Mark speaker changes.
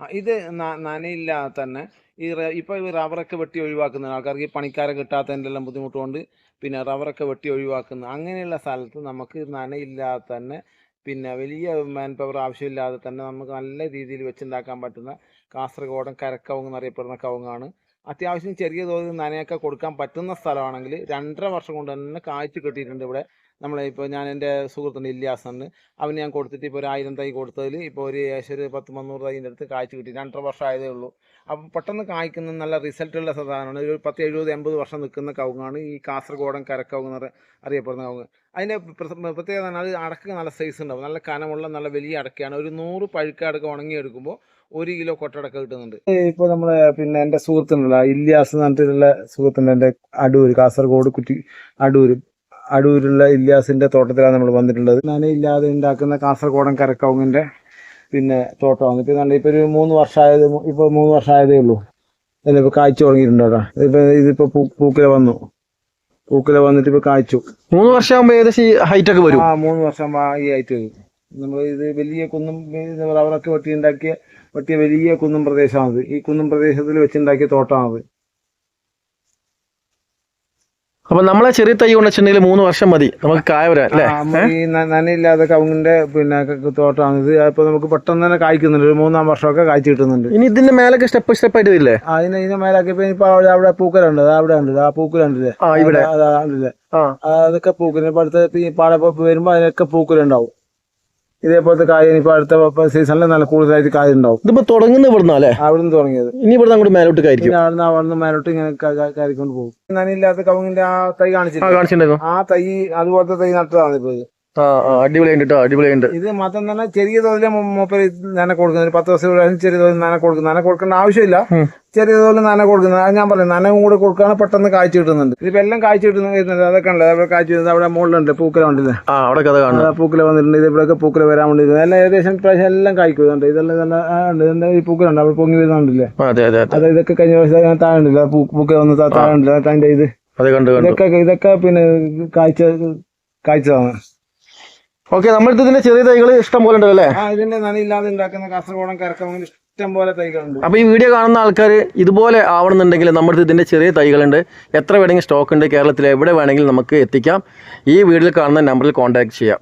Speaker 1: ഇത് നനയില്ല തന്നെ ഈ ഇപ്പോൾ ഇപ്പൊ ഈ റബ്ബറൊക്കെ വെട്ടി ഒഴിവാക്കുന്ന ആൾക്കാർക്ക് ഈ പണിക്കാരെ കിട്ടാത്തതിന്റെ എല്ലാം ബുദ്ധിമുട്ടുകൊണ്ട് പിന്നെ റബ്ബറൊക്കെ വെട്ടി ഒഴിവാക്കുന്ന അങ്ങനെയുള്ള സ്ഥലത്ത് നമുക്ക് നനയില്ലാതെ തന്നെ പിന്നെ വലിയ മാൻ പവർ ആവശ്യമില്ലാതെ തന്നെ നമുക്ക് നല്ല രീതിയിൽ വെച്ചുണ്ടാക്കാൻ പറ്റുന്ന കാസർഗോഡൻ കരക്കവുങ്ങ് എന്നറിയപ്പെടുന്ന കവുങ്ങാണ്. അത്യാവശ്യം ചെറിയ തോതിൽ നനയൊക്കെ കൊടുക്കാൻ പറ്റുന്ന സ്ഥലമാണെങ്കിൽ രണ്ടര വർഷം കൊണ്ട് തന്നെ കാഴ്ച കിട്ടിയിട്ടുണ്ട് ഇവിടെ. നമ്മളെ ഇപ്പോൾ ഞാൻ എന്റെ സുഹൃത്തുണ്ട് ഇല്യാസന്ന് അവന് ഞാൻ കൊടുത്തിട്ട് ഇപ്പോൾ ഒരു ആയിരം തൈ കൊടുത്തതിൽ ഇപ്പോൾ ഒരു ഏകദേശം ഒരു പത്ത് മുന്നൂറ് തൈന്റെ അടുത്ത് കാഴ്ച കിട്ടി. രണ്ടര വർഷം ആയതേ ഉള്ളൂ. അപ്പോൾ പെട്ടെന്ന് കായ്ക്കുന്ന നല്ല റിസൾട്ടുള്ള സാധനമാണ്. ഒരു പത്ത് എഴുപത് എൺപത് വർഷം നിൽക്കുന്ന കവുങ്ങാണ്. ഈ കാസർഗോഡൻ കരക്കവുങ്ങ് എന്ന് അറിയപ്പെടുന്ന കവുങ്ങ്. അതിന്റെ പ്രത്യേകത അത് അടക്ക നല്ല സൈസ് ഉണ്ടാവും. നല്ല കനമുള്ള നല്ല വലിയ അടക്കയാണ്. ഒരു നൂറ് പഴുക്ക ഉണങ്ങി ഉണങ്ങിയെടുക്കുമ്പോൾ ഒരു കിലോ കൊട്ടടക്ക കിട്ടുന്നുണ്ട്. ഇപ്പൊ നമ്മളെ പിന്നെ എന്റെ സുഹൃത്തുണ്ടല്ലോ ഇല്യാസ് എന്ന് പറഞ്ഞിട്ടുള്ള സുഹൃത്തുണ്ട് എന്റെ അടൂര് കാസർഗോഡ് കുറ്റി അടൂര്. അടൂരുള്ള ഇല്യാസിന്റെ തോട്ടത്തിലാണ് നമ്മൾ വന്നിട്ടുള്ളത്. നനയില്ലാതെ ഉണ്ടാക്കുന്ന കാസർഗോഡൻ കരക്കവുങ്ങിന്റെ പിന്നെ തോട്ടമാണ് ഇപ്പൊ നല്ല ഇപ്പൊ ഒരു മൂന്ന് വർഷമായത് ഇപ്പൊ മൂന്ന് വർഷമായതേ ഉള്ളൂ. അതിലിപ്പോ ഇപ്പൊ കാഴ്ച തുടങ്ങിയിട്ടുണ്ടോ ഇപ്പൊ ഇതിപ്പോ പൂ- പൂക്കില വന്നു. പൂക്കില വന്നിട്ട് ഇപ്പൊ കാഴ്ചു
Speaker 2: മൂന്ന് വർഷമാകുമ്പോ ഏകദേശം ഹൈറ്റ് ഒക്കെ വരും.
Speaker 1: ആ മൂന്ന് വർഷം ഈ ഹൈറ്റ് വരും. നമ്മൾ ഇത് വലിയ കുന്നും റബ്ബറൊക്കെ വെട്ടി വെട്ടിയ വലിയ കുന്നും പ്രദേശമാണത്. ഈ കുന്നും പ്രദേശത്തിൽ വെച്ചുണ്ടാക്കിയ തോട്ടമാണത്.
Speaker 2: അപ്പൊ നമ്മളെ ചെറിയ തൈ കൊണ്ട് വെച്ചിട്ടുണ്ടെങ്കിൽ മൂന്ന് വർഷം മതി. നമുക്ക് കായ അല്ലേ?
Speaker 1: ഈ നനയില്ലാതെ കവുങ്ങിന്റെ പിന്നെ തോട്ടമാണ് ഇത് അപ്പൊ നമുക്ക് പെട്ടെന്ന് തന്നെ കായ്ക്കുന്നുണ്ട്. ഒരു മൂന്നാം വർഷമൊക്കെ കായ്ച്ചു കിട്ടുന്നുണ്ട്.
Speaker 2: ഇനി ഇതിന്റെ മേലൊക്കെ സ്റ്റെപ്പ് സ്റ്റെപ്പ് ആയിട്ട്
Speaker 1: ഇല്ലേ അതിന് ഇതിന്റെ മേലൊക്കെ ഇപ്പൊ അവിടെ അവിടെ പൂക്കലുണ്ട്. അവിടെ ഉണ്ട്. ആ പൂക്കലുണ്ടല്ലേ?
Speaker 2: ഇവിടെ.
Speaker 1: അതൊക്കെ ഇപ്പൊ അടുത്ത ഈ വരുമ്പോ അതിനൊക്കെ പൂക്കലുണ്ടാവും. ഇതേപോലത്തെ കായ ഇപ്പൊ അടുത്ത സീസണിൽ നല്ല കൂടുതലായിട്ട് കായ ഉണ്ടാവും
Speaker 2: ഇതിപ്പോ തുടങ്ങുന്ന ഇവിടുന്ന് അല്ലേ?
Speaker 1: അവിടുന്ന് തുടങ്ങിയത്.
Speaker 2: ഇനി ഇവിടുന്ന് അങ്ങോട്ട് മേലോട്ട്
Speaker 1: കാര്യം അവിടുന്ന് അവിടുന്ന് മേലോട്ട് ഇങ്ങനെ കാര്യം കൊണ്ട് കയറിക്കൊണ്ട് പോകും. നനയില്ലാത്ത കവുങ്ങിന്റെ ആ തൈ
Speaker 2: കാണിച്ചിട്ടുണ്ടായിരുന്നു.
Speaker 1: ആ തൈ അതുപോലത്തെ തൈ നട്ടതാണ് ഇപ്പൊ
Speaker 2: അടിപൊളിയുണ്ട് കേട്ടോ അടിപൊളിയുണ്ട്
Speaker 1: ഇത് മാത്രം തന്നെ ചെറിയ തോതിൽ മൂപ്പര് നന കൊടുക്കുന്നത് പത്ത് ദിവസം ചെറിയ തോതിൽ നന കൊടുക്കുന്നത് നന കൊടുക്കേണ്ട ആവശ്യമില്ല. ചെറിയ തോതിൽ നന കൊടുക്കുന്നത്. അത് ഞാൻ പറഞ്ഞു നനവും കൂടെ കൊടുക്കുകയാണ് പെട്ടെന്ന് കാഴ്ച കിട്ടുന്നുണ്ട്. ഇതിപ്പോ എല്ലാം കാഴ്ച കിട്ടുന്നുണ്ട് അതൊക്കെ ഉണ്ട് അവിടെ കാഴ്ച കിട്ടുന്നത് അവിടെ മുകളിലുണ്ട് പൂക്കല ഉണ്ടല്ലേ
Speaker 2: അവിടെ
Speaker 1: പൂക്കല വന്നിട്ടുണ്ട്. ഇതിവിടെയൊക്കെ പൂക്കല വരാൻ വേണ്ടി എല്ലാം ഏകദേശം പ്രാവശ്യം എല്ലാം കായ്ക്കുന്നുണ്ട് ഇതെല്ലാം തന്നെ ഉണ്ട്. ഇതിന്റെ ഈ പൂക്കലുണ്ട് അവിടെ പൊങ്ങി വരുന്നുണ്ടല്ലേ
Speaker 2: അതെ
Speaker 1: ഇതൊക്കെ കഴിഞ്ഞ പ്രാവശ്യം താഴെ ഉണ്ടല്ലോ. പൂക്കല വന്ന് താഴെ ഉണ്ടല്ലോ. അതിന്റെ ഇത്.
Speaker 2: അത് കണ്ടു കണ്ടു.
Speaker 1: ഇതൊക്കെ ഇതൊക്കെ പിന്നെ കാഴ്ച കാഴ്ചതാണ്
Speaker 2: ഓക്കെ നമ്മളിത് ഇതിന്റെ ചെറിയ തൈകൾ ഇഷ്ടം പോലെ ഉണ്ടല്ലോ അല്ലേ?
Speaker 1: ഇതിന്റെ നനയില്ലാതെ ഉണ്ടാക്കുന്ന കാസർഗോഡൻ കരക്കവങ്ങനെ ഇഷ്ടം പോലെ തൈകളുണ്ട്.
Speaker 2: അപ്പോൾ ഈ വീഡിയോ കാണുന്ന ആൾക്കാർ ഇതുപോലെ ആവണമെന്നുണ്ടെങ്കിൽ നമ്മുടെ ഇതിന്റെ ചെറിയ തൈകളുണ്ട്. എത്ര വേണമെങ്കിൽ സ്റ്റോക്ക് ഉണ്ട് കേരളത്തിൽ എവിടെ വേണമെങ്കിലും നമുക്ക് എത്തിക്കാം. ഈ വീഡിയോയിൽ കാണുന്ന നമ്പറിൽ കോൺടാക്ട് ചെയ്യാം.